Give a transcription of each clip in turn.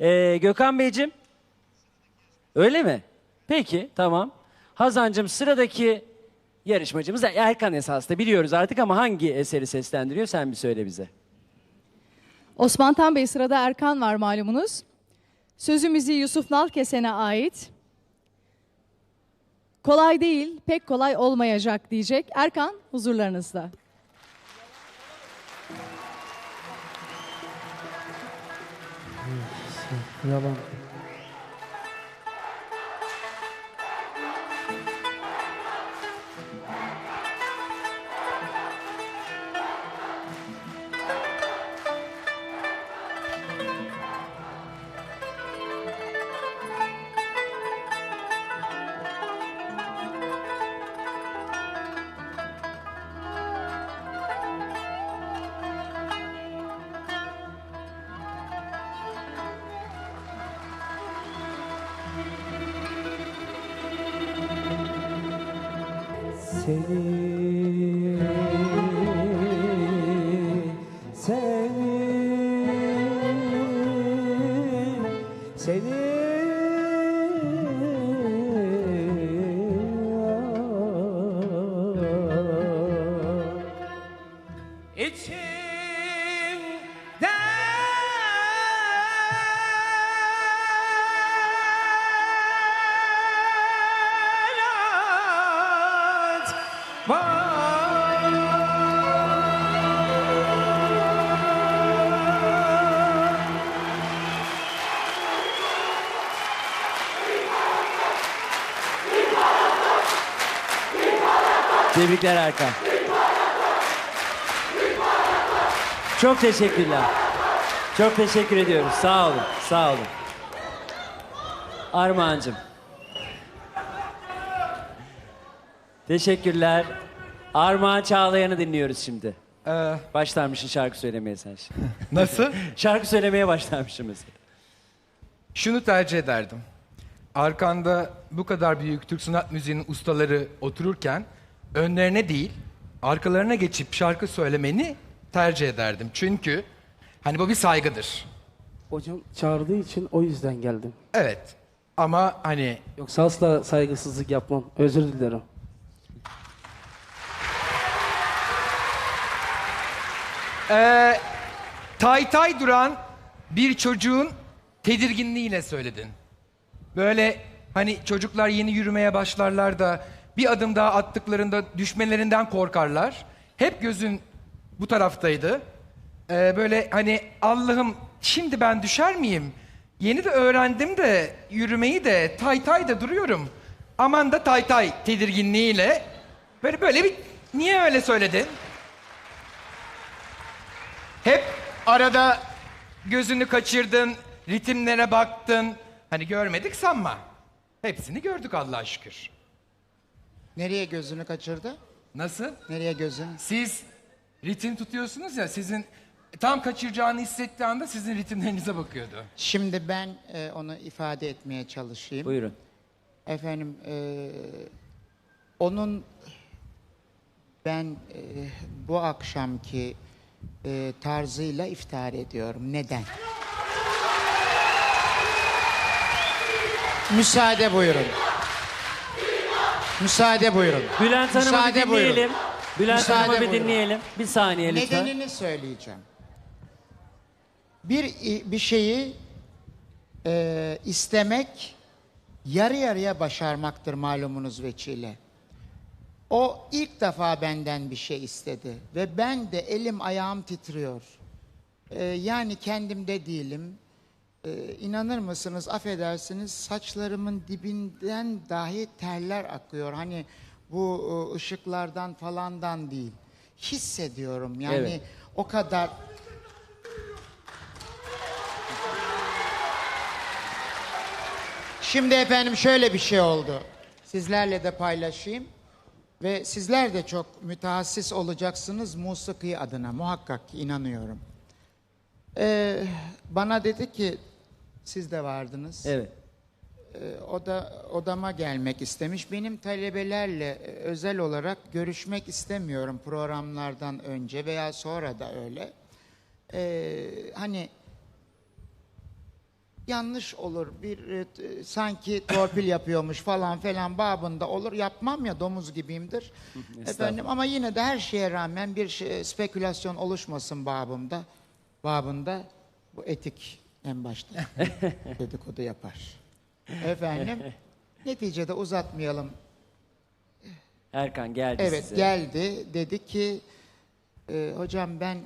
Ee, Gökhan Beyciğim. Öyle mi? Peki tamam. Hazancığım sıradaki yarışmacımız Erkan esasında biliyoruz artık ama hangi eseri seslendiriyor sen bir söyle bize. Osman Tan Bey sırada Erkan var malumunuz. Sözü müziği Yusuf Nalkesen'e ait. Kolay değil, pek kolay olmayacak diyecek. Erkan huzurlarınızda. 你知道吗？美 Tebrikler Erkan. Çok teşekkürler. Çok teşekkür ediyoruz. Sağ olun. Sağ olun. Armağan'cığım. Teşekkürler. Armağan Çağlayan'ı dinliyoruz şimdi. Ee, Başlarmışsın şarkı söylemeye sen şimdi. nasıl? Şarkı söylemeye başlarmışsın mesela. Şunu tercih ederdim. Arkanda bu kadar büyük Türk sanat müziğinin ustaları otururken önlerine değil, arkalarına geçip şarkı söylemeni tercih ederdim. Çünkü hani bu bir saygıdır. Hocam çağırdığı için o yüzden geldim. Evet. Ama hani Yoksa asla saygısızlık yapmam. Özür dilerim. Ee, tay tay duran bir çocuğun tedirginliğiyle söyledin. Böyle hani çocuklar yeni yürümeye başlarlar da bir adım daha attıklarında düşmelerinden korkarlar. Hep gözün bu taraftaydı. Ee, böyle hani Allah'ım şimdi ben düşer miyim? Yeni de öğrendim de yürümeyi de tay tay da duruyorum. Aman da tay tay tedirginliğiyle. Böyle böyle bir niye öyle söyledin? Hep arada gözünü kaçırdın, ritimlere baktın. Hani görmedik sanma. Hepsini gördük Allah'a şükür. Nereye gözünü kaçırdı? Nasıl? Nereye gözünü? Siz ritim tutuyorsunuz ya sizin tam kaçıracağını hissettiği anda sizin ritimlerinize bakıyordu. Şimdi ben e, onu ifade etmeye çalışayım. Buyurun. Efendim, e, onun ben e, bu akşamki e, tarzıyla iftihar ediyorum. Neden? Müsaade buyurun. Müsaade buyurun. Bülent Hanım'ı bir Müsaade buyurun. dinleyelim. Bülent Müsaade Hanım'ı bir buyurun. dinleyelim. Bir saniye lütfen. Nedenini söyleyeceğim. Bir bir şeyi e, istemek yarı yarıya başarmaktır malumunuz veçile. O ilk defa benden bir şey istedi ve ben de elim ayağım titriyor. E, yani kendimde değilim. E, inanır mısınız affedersiniz saçlarımın dibinden dahi terler akıyor. Hani bu e, ışıklardan falandan değil. Hissediyorum yani Evet. o kadar Şimdi efendim şöyle bir şey oldu. Sizlerle de paylaşayım. Ve sizler de çok mütehassıs olacaksınız musiki adına muhakkak ki inanıyorum. Ee, bana dedi ki siz de vardınız. Evet. Ee, o da odama gelmek istemiş. Benim talebelerle e, özel olarak görüşmek istemiyorum programlardan önce veya sonra da öyle. Ee, hani yanlış olur. Bir e, sanki torpil yapıyormuş falan falan babında olur. Yapmam ya domuz gibiyimdir. Efendim ama yine de her şeye rağmen bir şey, spekülasyon oluşmasın babımda. Babında bu etik en başta dedikodu yapar. Efendim neticede uzatmayalım. Erkan geldi Evet size. geldi dedi ki "E, hocam ben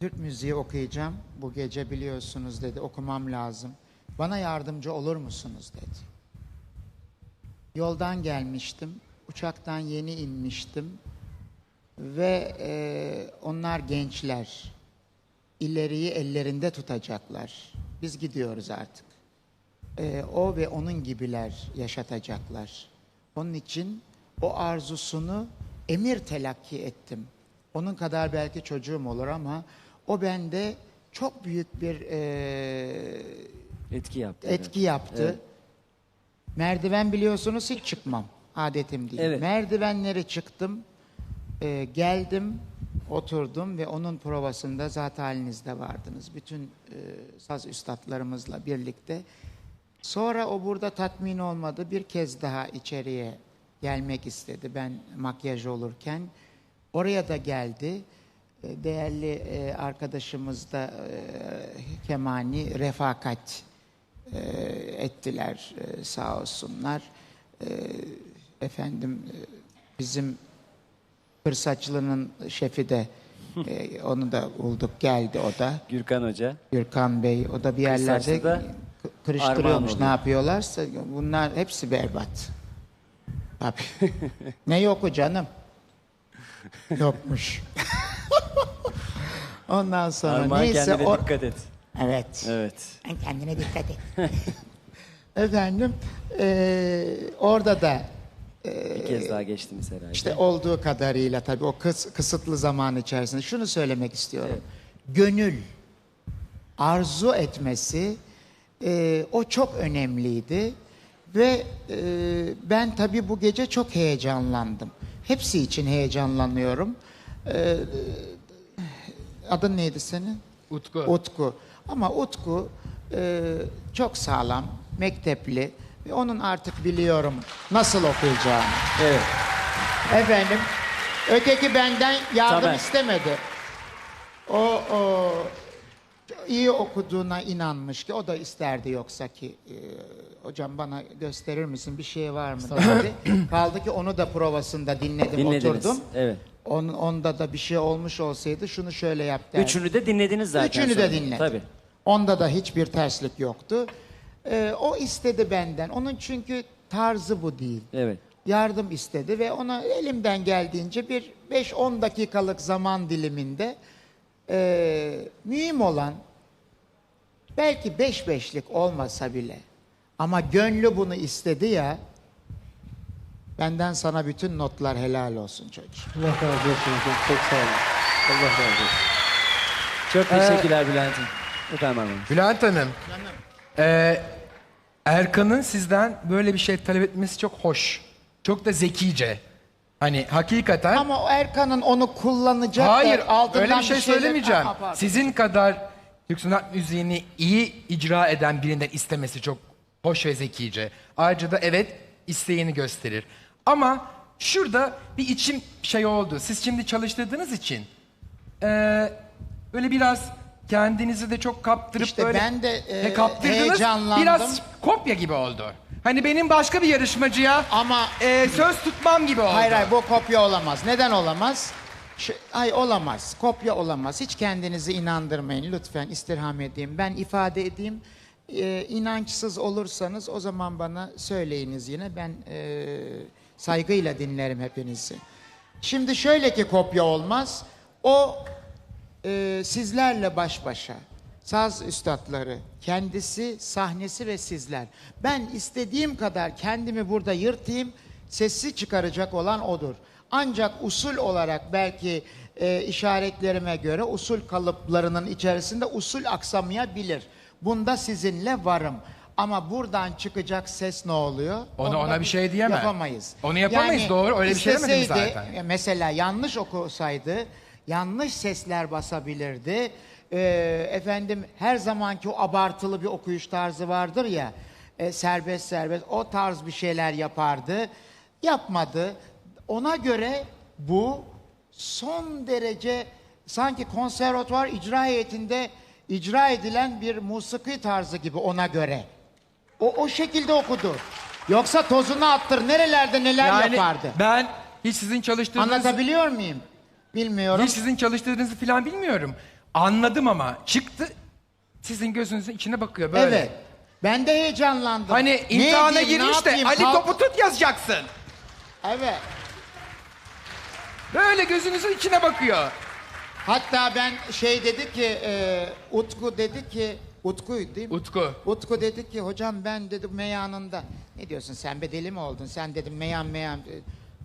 Türk müziği okuyacağım bu gece biliyorsunuz dedi okumam lazım. Bana yardımcı olur musunuz dedi. Yoldan gelmiştim. Uçaktan yeni inmiştim. Ve e, onlar gençler. İleriyi ellerinde tutacaklar. Biz gidiyoruz artık. E, o ve onun gibiler yaşatacaklar. Onun için o arzusunu emir telakki ettim. Onun kadar belki çocuğum olur ama o bende çok büyük bir e, Etki yaptı. etki yaptı. Evet. Merdiven biliyorsunuz hiç çıkmam. Adetim değil. Evet. Merdivenlere çıktım. e, geldim, oturdum ve onun provasında zat halinizde vardınız. Bütün e, saz üstadlarımızla birlikte. Sonra o burada tatmin olmadı. Bir kez daha içeriye gelmek istedi ben makyaj olurken. Oraya da geldi. E, Değerli e, arkadaşımız da e, Kemani refakat e, ettiler e, sağ olsunlar. E, efendim e, bizim Fırsatçılığının şefi de e, onu da bulduk geldi o da. Gürkan Hoca. Gürkan Bey o da bir yerlerde Kırsatçı da k- kırıştırıyormuş Armağan ne yapıyorlarsa bunlar hepsi berbat. Tabii. ne yok o canım? Yokmuş. Ondan sonra Armağan neyse kendine o- dikkat et. Evet. Evet. Sen kendine dikkat et. Efendim eee, orada da Bir kez daha geçtiniz herhalde. işte olduğu kadarıyla tabii o kıs- kısıtlı zaman içerisinde şunu söylemek istiyorum. Gönül arzu etmesi e, o çok önemliydi ve e, ben tabii bu gece çok heyecanlandım. Hepsi için heyecanlanıyorum. E, adın neydi senin? Utku. Utku. Ama Utku e, çok sağlam, mektepli onun artık biliyorum nasıl okuyacağını. Evet. Efendim, öteki benden yardım Tamer. istemedi. O, o iyi okuduğuna inanmış ki o da isterdi yoksa ki e, hocam bana gösterir misin bir şey var mı dedi. Kaldı ki onu da provasında dinledim Dinlediniz. oturdum. Evet. On, onda da bir şey olmuş olsaydı şunu şöyle yap derdi. Üçünü de dinlediniz zaten. Üçünü de sonra. dinledim. Tabii. Onda da hiçbir terslik yoktu. Ee, o istedi benden. Onun çünkü tarzı bu değil. Evet. Yardım istedi ve ona elimden geldiğince bir 5-10 dakikalık zaman diliminde ee, mühim olan belki 5 beşlik olmasa bile ama gönlü bunu istedi ya benden sana bütün notlar helal olsun çocuğum. Allah razı olsun hocam. Çok sağ olun. Allah razı olsun. Çok teşekkürler Bülent'im. Efendim Armağan. Bülent Hanım. Ee, Erkan'ın sizden böyle bir şey talep etmesi çok hoş. Çok da zekice. Hani hakikaten Ama o Erkan'ın onu kullanacak da Hayır, altından öyle bir şey şeyler- söylemeyeceğim. Pardon. Sizin kadar Türk sanat müziğini iyi icra eden birinden istemesi çok hoş ve zekice. Ayrıca da evet isteğini gösterir. Ama şurada bir içim şey oldu. Siz şimdi çalıştırdığınız için eee, böyle biraz kendinizi de çok kaptırıp İşte böyle ben de, He, kaptırdınız. heyecanlandım. Biraz kopya gibi oldu. Hani benim başka bir yarışmacıya Ama- eee, söz tutmam gibi oldu. Hayır hayır bu kopya olamaz. Neden olamaz? Şu, ay olamaz. Kopya olamaz. Hiç kendinizi inandırmayın lütfen istirham edeyim. Ben ifade edeyim. Ee, inançsız olursanız o zaman bana söyleyiniz yine. Ben ee, saygıyla dinlerim hepinizi. Şimdi şöyle ki kopya olmaz. O ee, sizlerle baş başa. Saz üstadları, kendisi, sahnesi ve sizler. Ben istediğim kadar kendimi burada yırtayım, sesi çıkaracak olan odur. Ancak usul olarak belki e, işaretlerime göre usul kalıplarının içerisinde usul aksamayabilir. Bunda sizinle varım. Ama buradan çıkacak ses ne oluyor? Ona- Onu ona bir şey diyemem. Yapamayız. Onu yapamayız, doğru. Öyle bir şey demedim zaten. e, Mesela yanlış okusaydı yanlış sesler basabilirdi. e, efendim her zamanki o abartılı bir okuyuş tarzı vardır ya. e, serbest serbest o tarz bir şeyler yapardı. Yapmadı. Ona göre bu son derece sanki konservatuvar icra heyetinde icra edilen bir musiki tarzı gibi ona göre. O o şekilde okudu. Yoksa tozunu attır nerelerde neler Yani yapardı. ben hiç sizin çalıştığınız Anlatabiliyor muyum? Bilmiyorum. hiç sizin çalıştığınızı falan bilmiyorum. Anladım ama çıktı sizin gözünüzün içine bakıyor böyle. Evet. Ben de heyecanlandım. Hani Ne imtihana edeyim, ne girmiş de yapayım? Ali Kalk- topu tut yazacaksın. Evet. Böyle gözünüzün içine bakıyor. Hatta ben şey dedi ki e, Utku dedi ki Utku'ydu değil mi? Utku. Utku dedi ki hocam ben dedi meyanında ne diyorsun sen be deli mi oldun? Sen dedim meyan meyan e,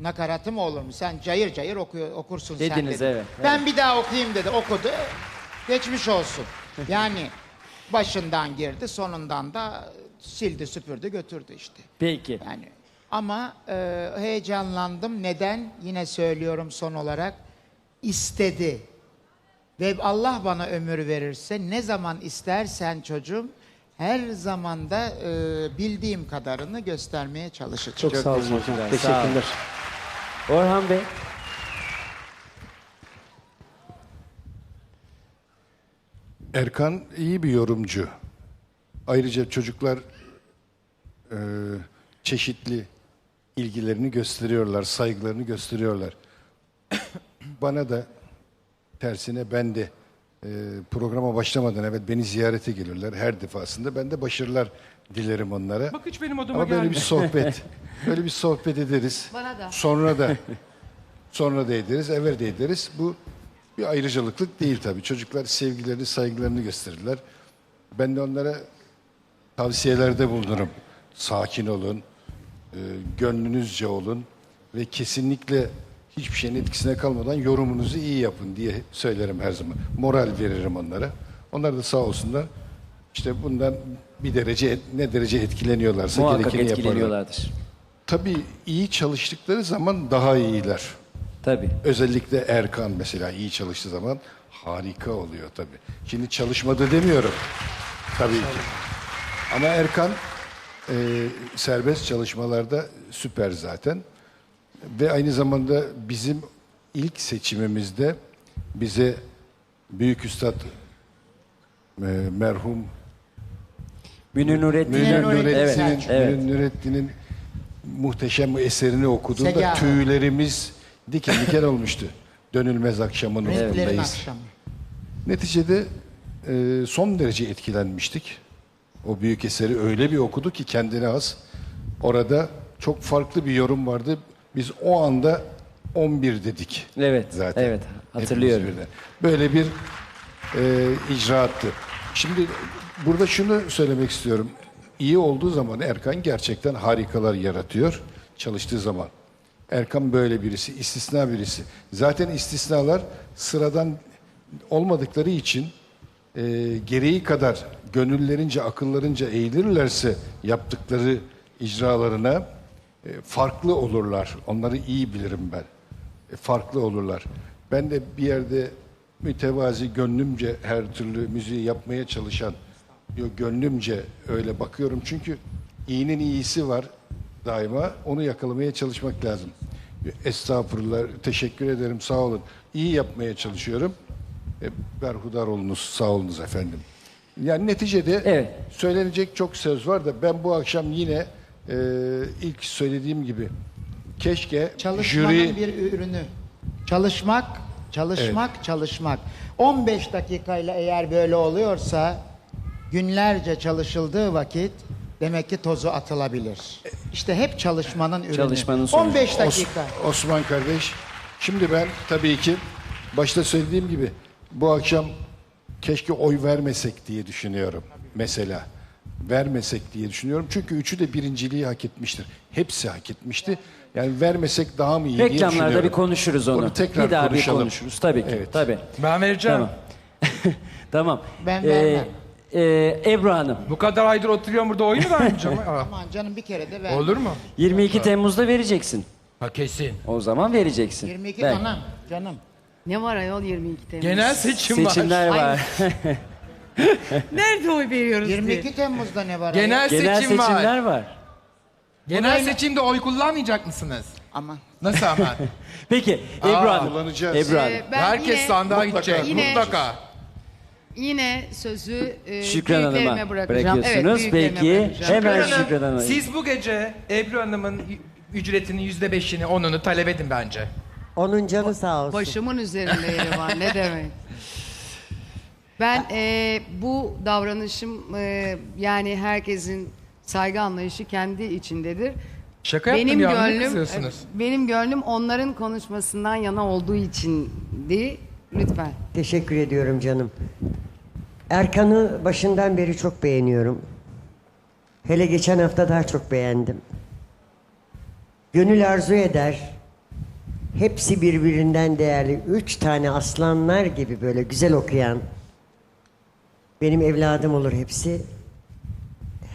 nakaratı mı olur mu? Sen cayır cayır okuyor, okursun sen Dediniz, dedi. evet, Ben bir daha okuyayım dedi okudu. Geçmiş olsun. Yani başından girdi sonundan da sildi süpürdü götürdü işte. Peki. Yani ama e, heyecanlandım. Neden? Yine söylüyorum son olarak. istedi. Ve Allah bana ömür verirse ne zaman istersen çocuğum her zaman da e, bildiğim kadarını göstermeye çalışacağım. Çok, Çok sağ olun hocam. teşekkürler, sağ Teşekkürler. Orhan Bey. Erkan iyi bir yorumcu. Ayrıca çocuklar e, çeşitli ilgilerini gösteriyorlar, saygılarını gösteriyorlar. Bana da tersine ben de e, programa başlamadan evet beni ziyarete gelirler her defasında. Ben de başarılar dilerim onlara. Bak hiç benim odama Ama böyle bir sohbet, böyle bir sohbet ederiz. Bana da. Sonra da sonra da ederiz, evvel de ederiz. Bu bir ayrıcalıklık değil tabii. Çocuklar sevgilerini, saygılarını gösterirler. Ben de onlara tavsiyelerde bulunurum. Sakin olun, e, gönlünüzce olun ve kesinlikle hiçbir şeyin etkisine kalmadan yorumunuzu iyi yapın diye söylerim her zaman. Moral veririm onlara. Onlar da sağ olsunlar. İşte bundan bir derece ne derece etkileniyorlarsa Muhakkak gerekeni yaparlar. etkileniyorlardır. Tabii iyi çalıştıkları zaman daha iyiler. Tabii. Özellikle Erkan mesela iyi çalıştığı zaman harika oluyor tabii. Şimdi çalışmadı demiyorum. Tabii ki. Ama Erkan e, serbest çalışmalarda süper zaten. Ve aynı zamanda bizim ilk seçimimizde bize Büyük Üstad e, merhum Münir Nurettin. Münir Nurettin Evet, Nurettin'in evet. Münir Nurettin'in muhteşem eserini okuduğumda Segah. tüylerimiz diken diken olmuştu. Dönülmez akşamın akşamı. Neticede e, son derece etkilenmiştik. O büyük eseri öyle bir okudu ki kendine has. Orada çok farklı bir yorum vardı. Biz o anda 11 dedik. Evet, Zaten. evet, hatırlıyorum. Böyle bir e, icraattı. Şimdi burada şunu söylemek istiyorum. İyi olduğu zaman Erkan gerçekten harikalar yaratıyor çalıştığı zaman. Erkan böyle birisi, istisna birisi. Zaten istisnalar sıradan olmadıkları için e, gereği kadar gönüllerince, akıllarınca eğilirlerse yaptıkları icralarına e, farklı olurlar. Onları iyi bilirim ben. E, farklı olurlar. Ben de bir yerde mütevazi, gönlümce her türlü müziği yapmaya çalışan, yo, gönlümce öyle bakıyorum. Çünkü iyinin iyisi var daima. Onu yakalamaya çalışmak lazım. Estağfurullah, teşekkür ederim, sağ olun. İyi yapmaya çalışıyorum. E, berhudar olunuz, sağ olunuz efendim. Yani neticede Evet. söylenecek çok söz var da ben bu akşam yine e, ilk söylediğim gibi keşke Çalışmanın jüri bir ürünü. Çalışmak, çalışmak, çalışmak. 15 dakikayla eğer böyle oluyorsa günlerce çalışıldığı vakit demek ki tozu atılabilir. İşte hep çalışmanın ürünü. Çalışmanın sonucu. 15 Os- dakika. Osman kardeş, şimdi ben tabii ki başta söylediğim gibi bu akşam keşke oy vermesek diye düşünüyorum mesela. Vermesek diye düşünüyorum. Çünkü üçü de birinciliği hak etmiştir. Hepsi hak etmişti. Yani vermesek daha mı iyi diye düşünüyorum. Reklamlarda bir konuşuruz onu. Onu tekrar bir daha konuşalım. bir konuşuruz tabii ki. Evet. Tabii. Ben vereceğim. Tamam. tamam. Ben Ee, vermem. e, Ebru Hanım. Bu kadar aydır oturuyorum burada oyunu vermeyeceğim. Aa, Aman canım bir kere de ver. Olur mu? 22 Temmuz'da vereceksin. Ha kesin. O zaman vereceksin. 22 Ver. anam canım. Ne var ayol 22 Temmuz? Genel seçim var. Seçimler var. Nerede oy veriyoruz 22 Temmuz'da ne var? Genel, Genel seçim seçimler var. var. Genel seçimde oy kullanmayacak mısınız? Aman. Nasıl ama? Peki Ebru Aa, Hanım. kullanacağız. Ebru Hanım. Ee, ben Herkes yine, sandığa Mutlaka. gidecek. Yine- Mutlaka. yine sözü e, Şükran büyüklerime Hanım'a bırakacağım. bırakıyorsunuz. Evet, büyüklerime Peki bırakacağım. hemen Hanım, Şükran Hanım'a. Siz bu gece Ebru Hanım'ın ücretinin yüzde beşini, onunu talep edin bence. Onun canı sağ olsun. Başımın üzerinde yeri var. Ne demek? Ben e, bu davranışım e, yani herkesin saygı anlayışı kendi içindedir. Şaka yaptım benim ya. ne gönlüm kızıyorsunuz? e, benim gönlüm onların konuşmasından yana olduğu içindi. Lütfen. Teşekkür ediyorum canım. Erkan'ı başından beri çok beğeniyorum. Hele geçen hafta daha çok beğendim. Gönül arzu eder. Hepsi birbirinden değerli. Üç tane aslanlar gibi böyle güzel okuyan. Benim evladım olur hepsi.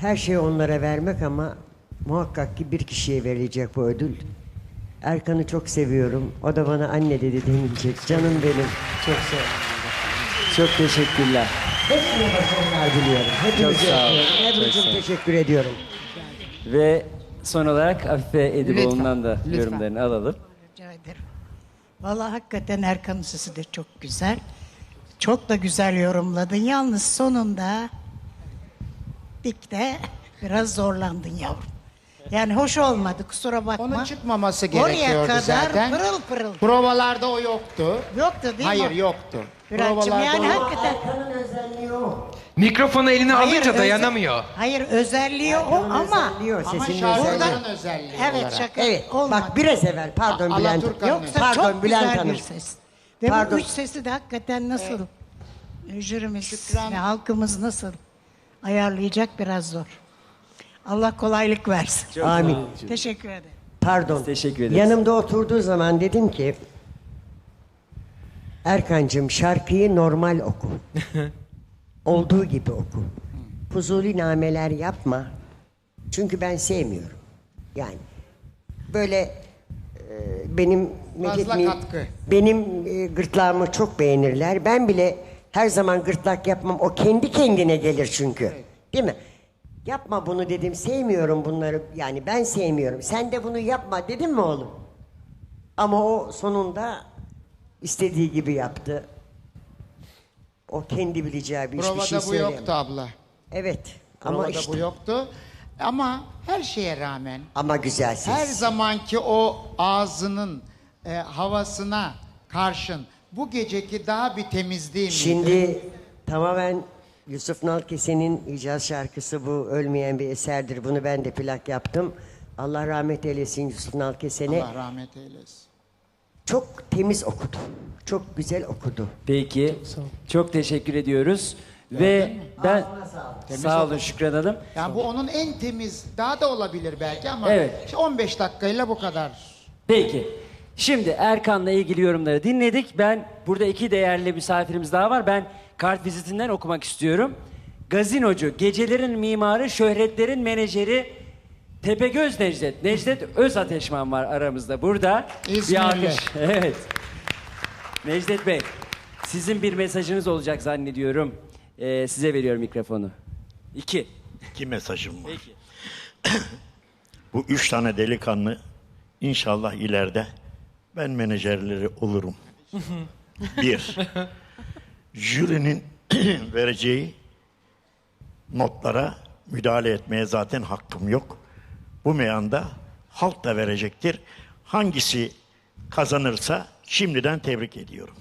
Her şeyi onlara vermek ama muhakkak ki bir kişiye verilecek bu ödül. Erkan'ı çok seviyorum. O da bana anne dedi demeyecek. Canım benim. Çok sev. Çok teşekkürler. Hepsine başarılar diliyorum. Hepinize sağ olun. öpüyorum. Çok Ebru'cum sağ olun. teşekkür ediyorum. Ve son olarak Afife Ediboğlu'ndan da Lütfen. yorumlarını alalım. Rica ederim. Vallahi hakikaten Erkan'ın sesi de çok güzel. Çok da güzel yorumladın. Yalnız sonunda dikte biraz zorlandın yavrum. Yani hoş olmadı kusura bakma. Onun çıkmaması Oraya gerekiyordu kadar zaten. pırıl pırıl. Provalarda o yoktu. Yoktu değil Hayır mi? yoktu. Bülent'ciğim Provalarda yani o yoktu. hakikaten. Erkan'ın özelliği o. Mikrofonu eline Hayır, alınca özel- dayanamıyor. Hayır özelliği o ama. özelliği o. Ama Sesinin şarkıların özelliği. özelliği Evet olarak. şaka Evet. olmadı. Bak biraz evvel. Pardon A- Bülent. Alaturka'nın Yoksa Pardon çok Bülent güzel Hanım. bir ses. Ve Pardon. bu üç sesi de hakikaten nasıl jürimiz Şükran- ve halkımız nasıl ayarlayacak biraz zor. Allah kolaylık versin. Amin. Teşekkür ederim. Pardon. Teşekkür ederiz. Yanımda oturduğu zaman dedim ki Erkancığım şarkıyı normal oku. Olduğu gibi oku. Fuzuli nameler yapma. Çünkü ben sevmiyorum. Yani böyle e, benim Fazla katkı. benim e, gırtlağımı çok beğenirler. Ben bile her zaman gırtlak yapmam. O kendi kendine gelir çünkü. Değil mi? Yapma bunu dedim. Sevmiyorum bunları. Yani ben sevmiyorum. Sen de bunu yapma dedim mi oğlum? Ama o sonunda istediği gibi yaptı. O kendi bileceği bir Provada şey bu söyleyemem. yoktu abla. Evet. Ama Provada işte bu yoktu. Ama her şeye rağmen ama güzel ses. her zamanki o ağzının e, havasına karşın bu geceki daha bir temizliği miydi? Şimdi tamamen Yusuf Nalkese'nin icaz şarkısı bu ölmeyen bir eserdir. Bunu ben de plak yaptım. Allah rahmet eylesin Yusuf Nalkesen'e. Allah rahmet eylesin. Çok temiz okudu. Çok güzel okudu. Peki. Çok teşekkür ediyoruz. Ve ben sağ olun Şükran Hanım. Yani bu onun en temiz, daha da olabilir belki ama Evet. işte 15 dakikayla bu kadar. Peki. Şimdi Erkan'la ilgili yorumları dinledik. Ben burada iki değerli misafirimiz daha var. Ben kart vizitinden okumak istiyorum. Gazinocu, gecelerin mimarı, şöhretlerin menajeri Tepegöz Necdet. Necdet Özateşman var aramızda burada. İzmirli. Bir alkış. Evet. Necdet Bey, sizin bir mesajınız olacak zannediyorum. Ee, size veriyorum mikrofonu. İki. İki mesajım var. Bu üç tane delikanlı inşallah ileride ben menajerleri olurum. Bir, jürinin vereceği notlara müdahale etmeye zaten hakkım yok. Bu meyanda halk da verecektir. Hangisi kazanırsa şimdiden tebrik ediyorum.